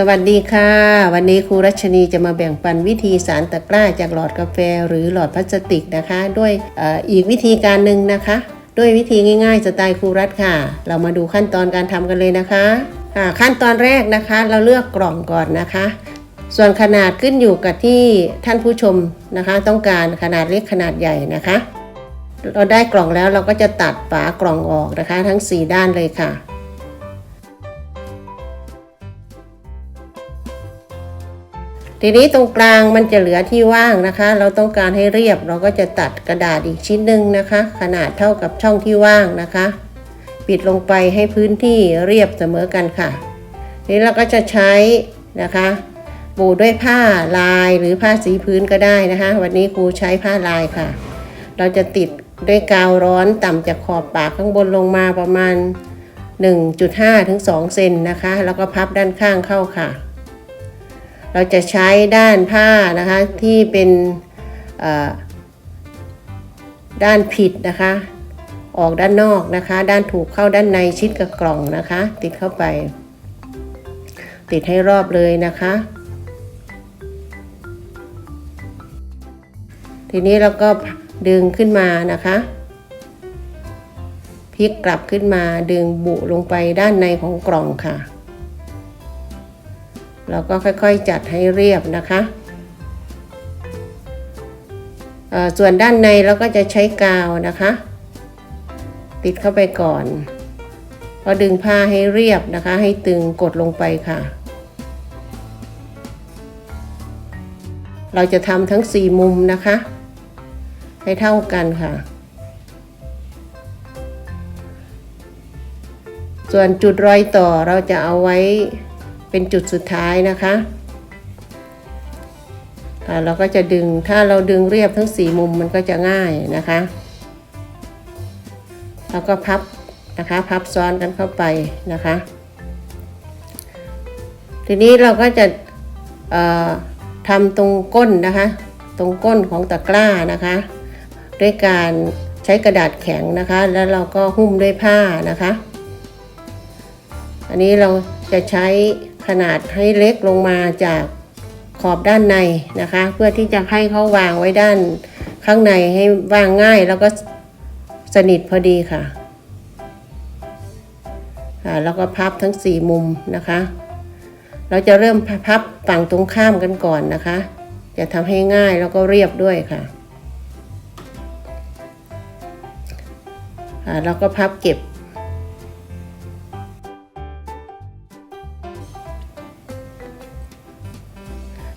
สวัสดีค่ะ วันนี้ครูรัชนีจะมาแบ่งปันวิธีสารตะกร้าจากหลอดกาแฟหรือหลอดพลาสติกนะคะ ด้วยออีกวิธีการหนึ่งนะคะ ด้วยวิธีง่ายๆสไตล์ครูรัฐค่ะ เรามาดูขั้นตอนการทำกันเลยนะคะค่ะขั้นตอนแรกนะคะ เราเลือกกล่องก่อนนะคะ ส่วนขนาดขึ้นอยู่กับที่ท่านผู้ชมนะคะ ต้องการขนาดเล็กขนาดใหญ่นะคะ เราได้กล่องแล้วเราก็จะตัดฝากล่องออกนะคะ ทั้ง 4 ด้านเลยค่ะ ทีนี้ตรงกลางมันจะเหลือที่ว่างนะคะ เราต้องการให้เรียบเราก็จะตัดกระดาษอีกชิ้นหนึ่งนะคะ ขนาดเท่ากับช่องที่ว่างนะคะ ปิดลงไปให้พื้นที่เรียบเสมอกันค่ะทีนี้เราก็จะใช้นะคะปูด้วยผ้าลายหรือผ้าสีพื้นก็ได้นะคะ วันนี้ครูใช้ผ้าลายค่ะ เราจะติดด้วยกาวร้อนต่ำจากขอบปากข้างบนลงมาประมาณ 1.5ถึง2เซนนะคะ แล้วก็พับด้านข้างเข้าค่ะ เราจะใช้ด้านผ้านะคะที่เป็นด้านผิดนะคะ ออกด้านนอกนะคะ ด้านถูกเข้าด้านในชิดกับกล่องนะคะ ติดเข้าไป ติดให้รอบเลยนะคะ ทีนี้เราก็ดึงขึ้นมานะคะพลิกกลับขึ้นมาดึงบุลงไปด้านในของกล่องค่ะ เราก็ค่อยๆจัดให้เรียบนะคะส่วนด้านในเราก็จะใช้กาวนะคะ ติดเข้าไปก่อนพอดึงผ้าให้เรียบนะคะ ให้ตึงกดลงไปค่ะ เราจะทำทั้ง 4 มุมนะคะ ให้เท่ากันค่ะ ส่วนจุดรอยต่อเราจะเอาไว้ เป็นจุดสุดท้ายนะคะเราก็จะดึงถ้าเราดึงเรียบทั้ง4มุมมันก็จะง่ายนะคะ แล้วก็พับนะคะพับซ้อนกันเข้าไปนะคะ ทีนี้เราก็จะทำตรงก้นนะคะ ตรงก้นของตะกร้านะคะ ด้วยการใช้กระดาษแข็งนะคะ แล้วเราก็หุ้มด้วยผ้านะคะ อันนี้เราจะใช้ ขนาดให้เล็กลงมาจากขอบด้านในนะคะ เพื่อที่จะให้เขาวางไว้ด้านข้างในให้วางง่ายแล้วก็สนิทพอดีค่ะค่ะแล้วก็พับทั้ง 4 มุมนะคะ เราจะเริ่มพับฝั่งตรงข้ามกันก่อนนะคะ จะทำให้ง่ายแล้วก็เรียบด้วยค่ะค่ะแล้วก็พับเก็บ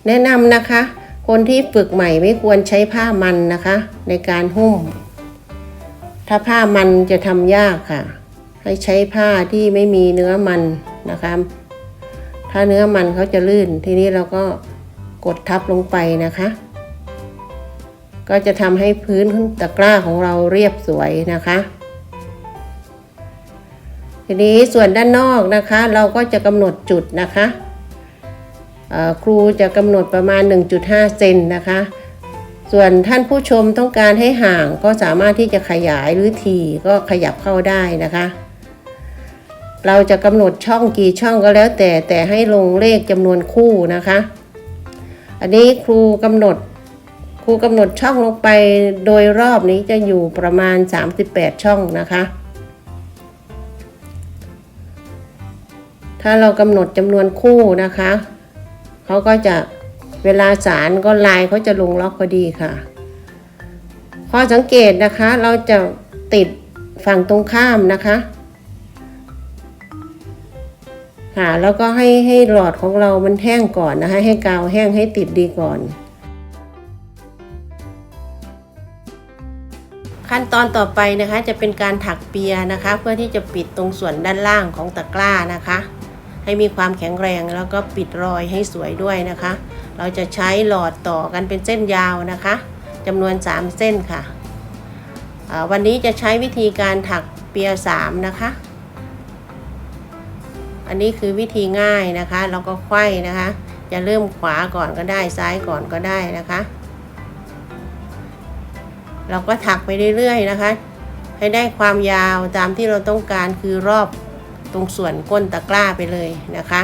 แนะนำนะคะ คนที่ฝึกใหม่ไม่ควรใช้ผ้ามันนะคะ ในการหุ้ม ถ้าผ้ามันจะทำยากค่ะ ให้ใช้ผ้าที่ไม่มีเนื้อมันนะคะ ถ้าเนื้อมันเขาจะลื่น ทีนี้เราก็กดทับลงไปนะคะ ก็จะทำให้พื้นตะกร้าของเราเรียบสวยนะคะทีนี้ส่วนด้านนอกนะคะ เราก็จะกำหนดจุดนะคะ ครูจะกำหนดประมาณ 1.5 เซนนะคะ ส่วนท่านผู้ชมต้องการให้ห่างก็สามารถที่จะขยายหรือทีก็ขยับเข้าได้นะคะ เราจะกำหนดช่องกี่ช่องก็แล้วแต่แต่ให้ลงเลขจำนวนคู่นะคะ อันนี้ครูกำหนดครูกำหนดช่องลงไปโดยรอบนี้จะอยู่ประมาณ 38 ช่องนะคะ ถ้าเรากำหนดจำนวนคู่นะคะ เขาก็จะเวลาสารก็ลายเขาจะลงล็อกพอดีค่ะ ข้อสังเกตนะคะเราจะติดฝั่งตรงข้ามนะคะ ค่ะ แล้วก็ให้ให้หลอดของเรามันแห้งก่อนนะคะ ให้กาวแห้งให้ติดดีก่อน ขั้นตอนต่อไปนะคะจะเป็นการถักเปียนะคะ เพื่อที่จะปิดตรงส่วนด้านล่างของตะกร้านะคะ ให้มีความแข็งแรงแล้วก็ปิดรอยให้สวยด้วยนะคะ เราจะใช้หลอดต่อกันเป็นเส้นยาวนะคะจำนวน 3 เส้นค่ะ วันนี้จะใช้วิธีการถักเปีย3นะคะ อันนี้คือวิธีง่ายนะคะเราก็ไขว้นะคะ จะเริ่มขวาก่อนก็ได้ซ้ายก่อนก็ได้นะคะ เราก็ถักไปเรื่อยๆนะคะ ให้ได้ความยาวตามที่เราต้องการคือรอบ ตรงส่วนก้นตะกร้าไปเลยนะคะ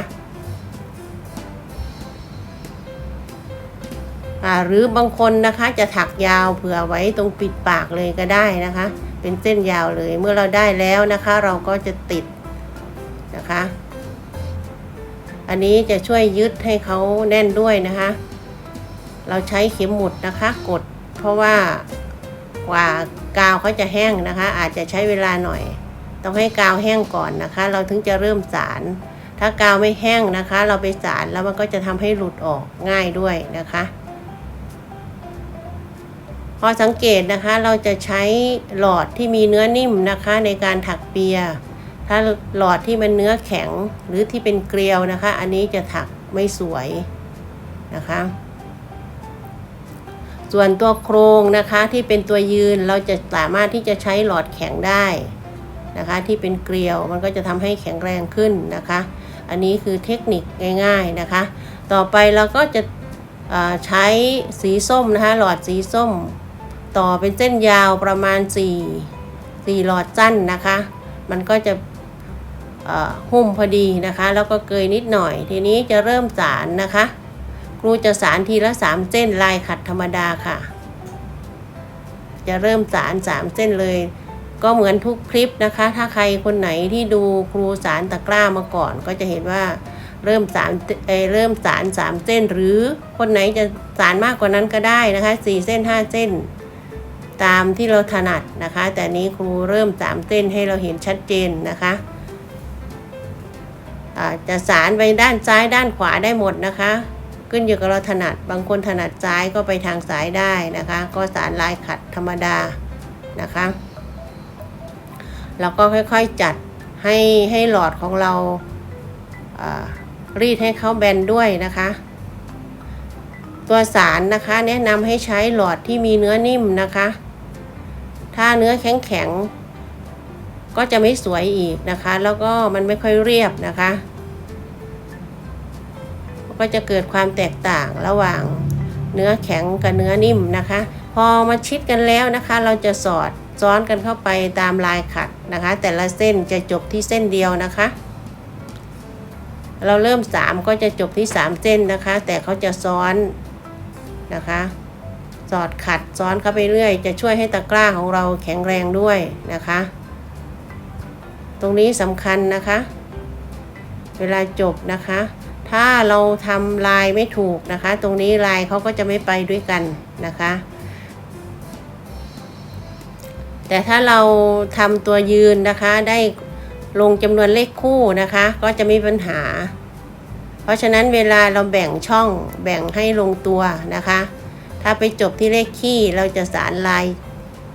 หรือบางคนนะคะจะถักยาวเผื่อไว้ตรงปิดปากเลยก็ได้นะคะ เป็นเส้นยาวเลยเมื่อเราได้แล้วนะคะ เราก็จะติดนะคะ อันนี้จะช่วยยึดให้เขาแน่นด้วยนะคะ เราใช้เข็มหมุดนะคะกดเพราะว่ากว่ากาวเขาจะแห้งนะคะ อาจจะใช้เวลาหน่อย ต้องให้กาวแห้งก่อนนะคะ เราถึงจะเริ่มสาร ถ้ากาวไม่แห้งนะคะ เราไปสารแล้วมันก็จะทำให้หลุดออกง่ายด้วยนะคะ พอสังเกตนะคะเราจะใช้หลอดที่มีเนื้อนิ่มนะคะ ในการถักเปีย ถ้าหลอดที่มันเนื้อแข็งหรือที่เป็นเกลียวนะคะ อันนี้จะถักไม่สวยนะคะส่วนตัวโครงนะคะที่เป็นตัวยืนเราจะสามารถที่จะใช้หลอดแข็งได้ นะคะที่เป็นเกลียวมันก็จะทำให้แข็งแรงขึ้นนะคะ อันนี้คือเทคนิคง่าย ๆนะคะ ต่อไปเราก็จะใช้สีส้มนะคะหลอดสีส้ม ต่อเป็นเส้นยาวประมาณ 4 4หลอดสั้นนะคะ มันก็จะหุ้มพอดีนะคะ แล้วก็เกยนิดหน่อย ทีนี้จะเริ่มสารนะคะ ครูจะสารทีละ 3 เส้นลายขัดธรรมดาค่ะ จะเริ่มสาร3เส้นเลย ก็เหมือนทุกคลิปนะคะ ถ้าใครคนไหนที่ดูครูสารตะกร้ามาก่อน ก็จะเห็นว่าเริ่มสารเเริ่มสารสามเส้น หรือคนไหนจะสารมากกว่านั้นก็ได้นะคะสี่เส้นห้าเส้น ตามที่เราถนัดนะคะ แต่นี้ครูเริ่มสามเส้นให้เราเห็นชัดเจนนะคะจะสารไปด้านซ้ายด้านขวาได้หมดนะคะ ขึ้นอยู่กับเราถนัดบางคนถนัดซ้ายก็ไปทางซ้ายได้นะคะ ก็สารลายขัดธรรมดานะคะ เราก็ค่อยๆจัดให้ให้หลอดของเราารีดให้เขาแบนด้วยนะคะ ตัวสารนะคะแนะนำให้ใช้หลอดที่มีเนื้อนิ่มนะคะ ถ้าเนื้อแข็งๆก็จะไม่สวยอีกนะคะ แล้วก็มันไม่ค่อยเรียบนะคะก็จะเกิดความแตกต่างระหว่างเนื้อแข็งกับเนื้อนิ่มนะคะ พอมาชิดกันแล้วนะคะ เราจะสอด ซ้อนกันเข้าไปตามลายขัดนะคะ แต่ละเส้นจะจบที่เส้นเดียวนะคะ เราเริ่ม 3 ก็จะจบที่ 3 เส้นนะคะ แต่เขาจะซ้อนนะคะ สอดขัดซ้อนเข้าไปเรื่อย จะช่วยให้ตะกร้าของเราแข็งแรงด้วยนะคะ ตรงนี้สำคัญนะคะ เวลาจบนะคะ ถ้าเราทำลายไม่ถูกนะคะ ตรงนี้ลายเขาก็จะไม่ไปด้วยกันนะคะ แต่ถ้าเราทำตัวยืนนะคะ ได้ลงจำนวนเลขคู่นะคะ ก็จะไม่มีปัญหา เพราะฉะนั้นเวลาเราแบ่งช่องแบ่งให้ลงตัวนะคะ ถ้าไปจบที่เลขคี่เราจะสารลาย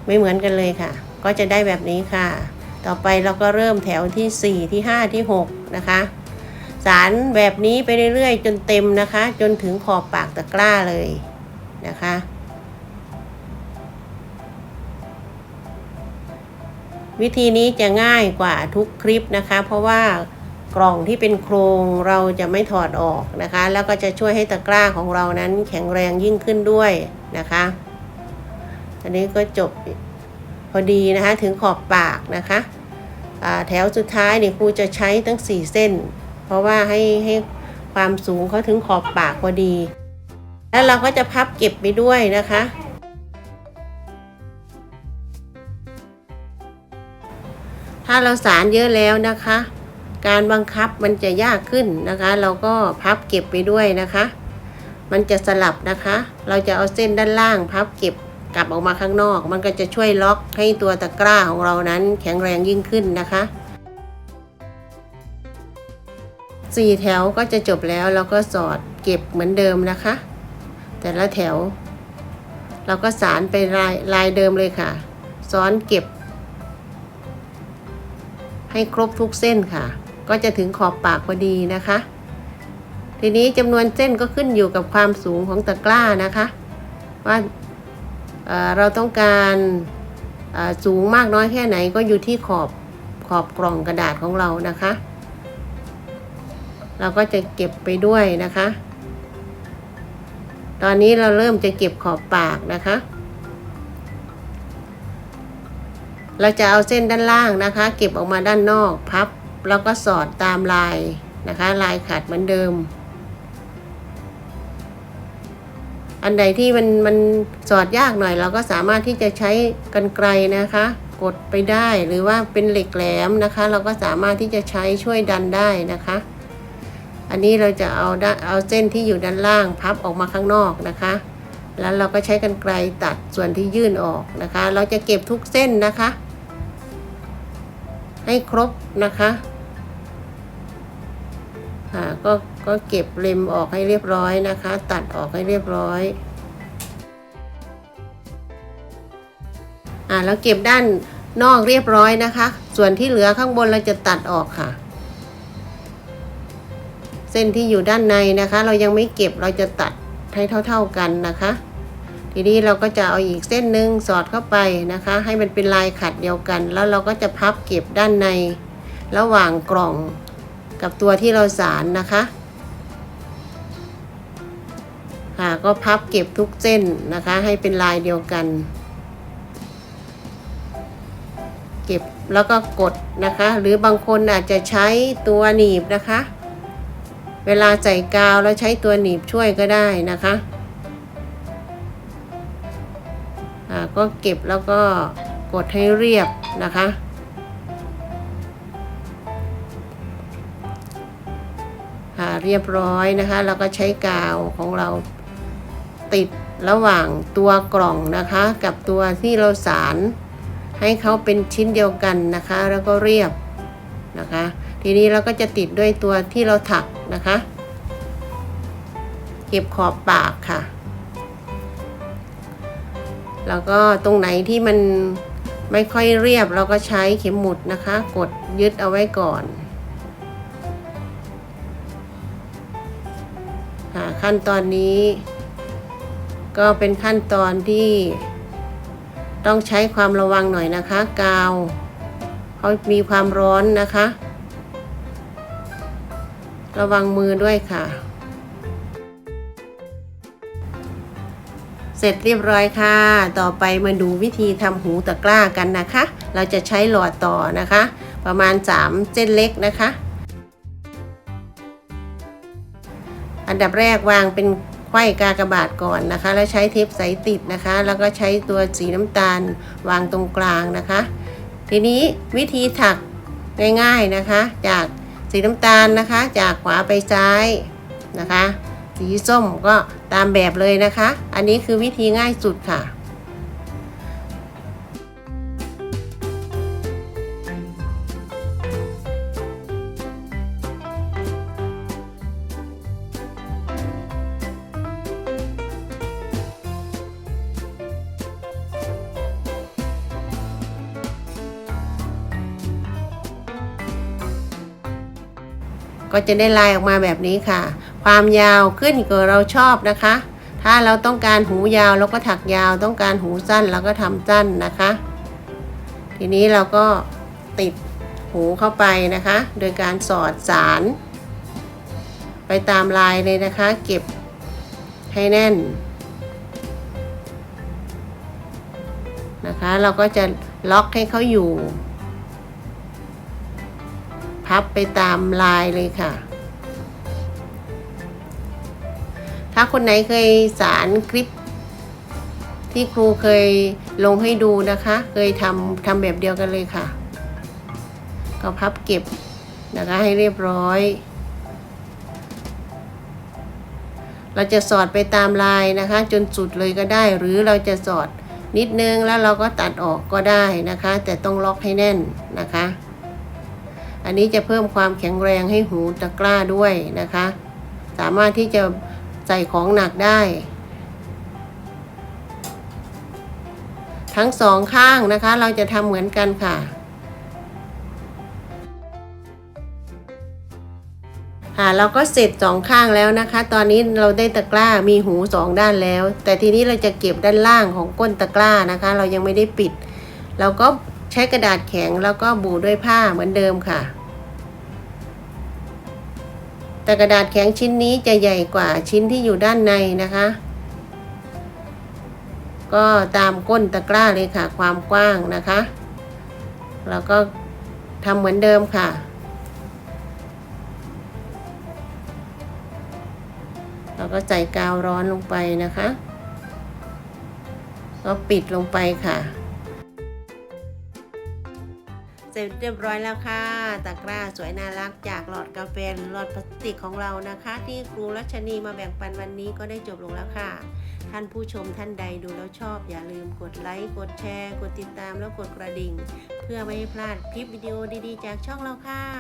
ไม่เหมือนกันเลยค่ะ ก็จะได้แบบนี้ค่ะ ต่อไปเราก็เริ่มแถวที่ 4 ที่ 5 ที่ 6 นะคะ สารแบบนี้ไปเรื่อยๆ จนเต็มนะคะ จนถึงขอบปากตะกร้าเลยนะคะ วิธีนี้จะง่ายกว่าทุกคลิปนะคะ เพราะว่ากล่องที่เป็นโครงเราจะไม่ถอดออกนะคะ แล้วก็จะช่วยให้ตะกร้าของเรานั้นแข็งแรงยิ่งขึ้นด้วยนะคะอันนี้ก็จบพอดีนะคะถึงขอบปากนะคะแถวสุดท้ายเนี่ยครูจะใช้ทั้ง 4 เส้น เพราะว่าให้ให้ความสูงเขาถึงขอบปากพอดี แล้วเราก็จะพับเก็บไปด้วยนะคะ ถ้าเราสารเยอะแล้วนะคะ การบังคับมันจะยากขึ้นนะคะ เราก็พับเก็บไปด้วยนะคะ มันจะสลับนะคะ เราจะเอาเส้นด้านล่างพับเก็บกลับออกมาข้างนอก มันก็จะช่วยล็อกให้ตัวตะกร้าของเรานั้นแข็งแรงยิ่งขึ้นนะคะสี่แถวก็จะจบแล้วเราก็สอดเก็บเหมือนเดิมนะคะ แต่ละแถว เราก็สารไปลายลายเดิมเลยค่ะ ซ้อนเก็บ ให้ครบทุกเส้นค่ะ ก็จะถึงขอบปากพอดีนะคะ ทีนี้จำนวนเส้นก็ขึ้นอยู่กับความสูงของตะกร้านะคะ ว่าเเราต้องการสูงมากน้อยแค่ไหนก็อยู่ที่ขอบขอบกล่องกระดาษของเรานะคะ เราก็จะเก็บไปด้วยนะคะ ตอนนี้เราเริ่มจะเก็บขอบปากนะคะ เราจะเอาเส้นด้านล่างนะคะ เก็บออกมาด้านนอกพับ แล้วก็สอดตามลายนะคะ ลายขัดเหมือนเดิม อันใดที่มันมันสอดยากหน่อย เราก็สามารถที่จะใช้กันไกลนะคะ กดไปได้หรือว่าเป็นเหล็กแหลมนะคะ เราก็สามารถที่จะใช้ช่วยดันได้นะคะ อันนี้เราจะเอาด้เอาเส้นที่อยู่ด้านล่างพับออกมาข้างนอกนะคะแล้วเราก็ใช้กันไกลตัดส่วนที่ยื่นออกนะคะ เราจะเก็บทุกเส้นนะคะ ให้ครบนะคะค่ะก็ก็เก็บเล็มออกให้เรียบร้อยนะคะ ตัดออกให้เรียบร้อยอ่าแล้วเก็บด้านนอกเรียบร้อยนะคะ ส่วนที่เหลือข้างบนเราจะตัดออกค่ะ เส้นที่อยู่ด้านในนะคะ เรายังไม่เก็บเราจะตัดให้เท่า ๆกันนะคะ ทีนี้เราก็จะเอาอีกเส้นหนึ่งสอดเข้าไปนะคะ ให้มันเป็นลายขัดเดียวกัน แล้วเราก็จะพับเก็บด้านใน ระหว่างกล่องกับตัวที่เราสารนะคะค่ะก็พับเก็บทุกเส้นนะคะ ให้เป็นลายเดียวกัน เก็บแล้วก็กดนะคะ หรือบางคนอาจจะใช้ตัวหนีบนะคะ เวลาใส่กาวแล้วใช้ตัวหนีบช่วยก็ได้นะคะ ก็เก็บแล้วก็กดให้เรียบนะคะ ค่ะเรียบร้อยนะคะเราก็ใช้กาวของเราติดระหว่างตัวกล่องนะคะ กับตัวที่เราสาร ให้เขาเป็นชิ้นเดียวกันนะคะ แล้วก็เรียบนะคะ ทีนี้เราก็จะติดด้วยตัวที่เราถักนะคะ เก็บขอบปากค่ะ แล้วก็ตรงไหนที่มันไม่ค่อยเรียบเราก็ใช้เข็มหมุดนะคะ กดยึดเอาไว้ก่อนค่ะขั้นตอนนี้ ก็เป็นขั้นตอนที่ ต้องใช้ความระวังหน่อยนะคะ กาวเขามีความร้อนนะคะ ระวังมือด้วยค่ะ เสร็จเรียบร้อยค่ะ ต่อไปมาดูวิธีทำหูตะกร้ากันนะคะ เราจะใช้หลอดต่อนะคะ ประมาณ 3 เส้นเล็กนะคะ อันดับแรกวางเป็นไขว้กากระบาทก่อนนะคะ แล้วใช้เทปใสติดนะคะ แล้วก็ใช้ตัวสีน้ำตาลวางตรงกลางนะคะ ทีนี้วิธีถักง่ายๆนะคะ จากสีน้ำตาลนะคะ จากขวาไปซ้ายนะคะ สีส้มก็ตามแบบเลยนะคะ อันนี้คือวิธีง่ายสุดค่ะก็จะได้ลายออกมาแบบนี้ค่ะ ความยาวขึ้นกับเราชอบนะคะ ถ้าเราต้องการหูยาวเราก็ถักยาวต้องการหูสั้นเราก็ทำสั้นนะคะ ทีนี้เราก็ติดหูเข้าไปนะคะ โดยการสอดสาร ไปตามลายเลยนะคะ เก็บให้แน่นนะคะ เราก็จะล็อกให้เขาอยู่ พับไปตามลายเลยค่ะ ถ้าคนไหนเคยสารคลิป ที่ครูเคยลงให้ดูนะคะ เคยทำทำแบบเดียวกันเลยค่ะ ก็พับเก็บนะคะให้เรียบร้อย เราจะสอดไปตามลายนะคะ จนสุดเลยก็ได้ หรือเราจะสอดนิดนึงแล้วเราก็ตัดออกก็ได้นะคะ แต่ต้องล็อกให้แน่นนะคะ อันนี้จะเพิ่มความแข็งแรงให้หูตะกร้าด้วยนะคะ สามารถที่จะ ใส่ของหนักได้ ทั้งสองข้างนะคะ เราจะทำเหมือนกันค่ะ ค่ะเราก็เสร็จสองข้างแล้วนะคะ ตอนนี้เราได้ตะกร้ามีหูสองด้านแล้ว แต่ทีนี้เราจะเก็บด้านล่างของก้นตะกร้านะคะ เรายังไม่ได้ปิด เราก็ใช้กระดาษแข็งแล้วก็บูด้วยผ้าเหมือนเดิมค่ะ แต่กระดาษแข็งชิ้นนี้จะใหญ่กว่าชิ้นที่อยู่ด้านในนะคะ ก็ตามก้นตะกร้าเลยค่ะ ความกว้างนะคะแล้วก็ทำเหมือนเดิมค่ะเราก็ใส่กาวร้อนลงไปนะคะ ก็ปิดลงไปค่ะ เสร็จเรียบร้อยแล้วค่ะ ตะกร้าสวยน่ารักจากหลอดกาแฟหรือหลอดพลาสติกของเรานะคะ ที่ครูรัชนีมาแบ่งปันวันนี้ก็ได้จบลงแล้วค่ะ ท่านผู้ชมท่านใดดูแล้วชอบ อย่าลืมกดไลค์ กดแชร์ กดติดตามแล้วกดกระดิ่ง เพื่อไม่ให้พลาดคลิปวิดีโอดีๆ จากช่องเราค่ะ